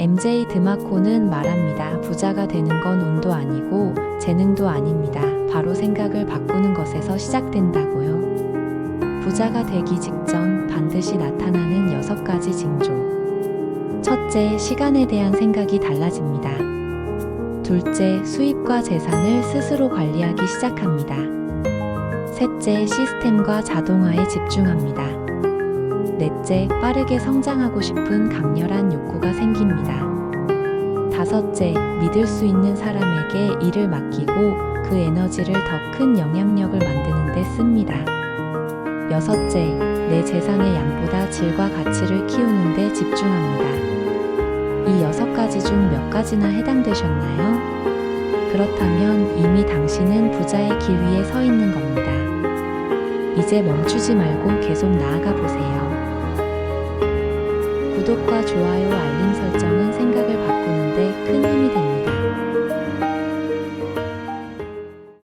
MJ 드마코는 말합니다. 부자가 되는 건 운도 아니고 재능도 아닙니다. 바로 생각을 바꾸는 것에서 시작된다고요. 부자가 되기 직전 반드시 나타나는 여섯 가지 징조. 첫째, 시간에 대한 생각이 달라집니다. 둘째, 수입과 재산을 스스로 관리하기 시작합니다. 셋째, 시스템과 자동화에 집중합니다. 넷째, 빠르게 성장하고 싶은 강렬한 욕구가 생깁니다. 다섯째, 믿을 수 있는 사람에게 일을 맡기고 그 에너지를 더 큰 영향력을 만드는 데 씁니다. 여섯째, 내 재산의 양보다 질과 가치를 키우는 데 집중합니다. 이 여섯 가지 중 몇 가지나 해당되셨나요? 그렇다면 이미 당신은 부자의 길 위에 서 있는 겁니다. 이제 멈추지 말고 계속 나아가. 구독과 좋아요, 알림